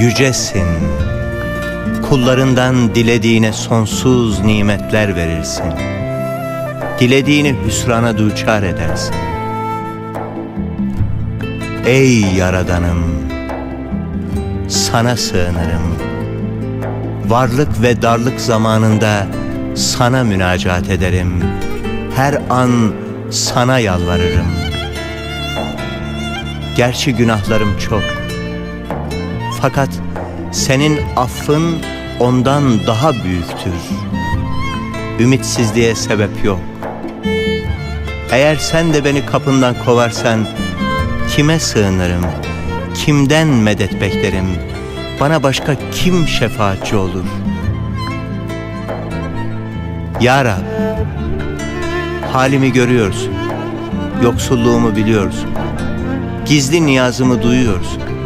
yücesin. Kullarından dilediğine sonsuz nimetler verirsin. Dilediğini hüsrana duçar edersin. Ey Yaradanım, sana sığınırım. Varlık ve darlık zamanında sana münacat ederim. Her an sana yalvarırım. Gerçi günahlarım çok. Fakat senin affın ondan daha büyüktür. Ümitsizliğe sebep yok. Eğer sen de beni kapından kovarsan kime sığınırım? Kimden medet beklerim? Bana başka kim şefaatçi olur? Ya Rab, halimi görüyorsun. Yoksulluğumu biliyorsun. Gizli niyazımı duyuyorsun.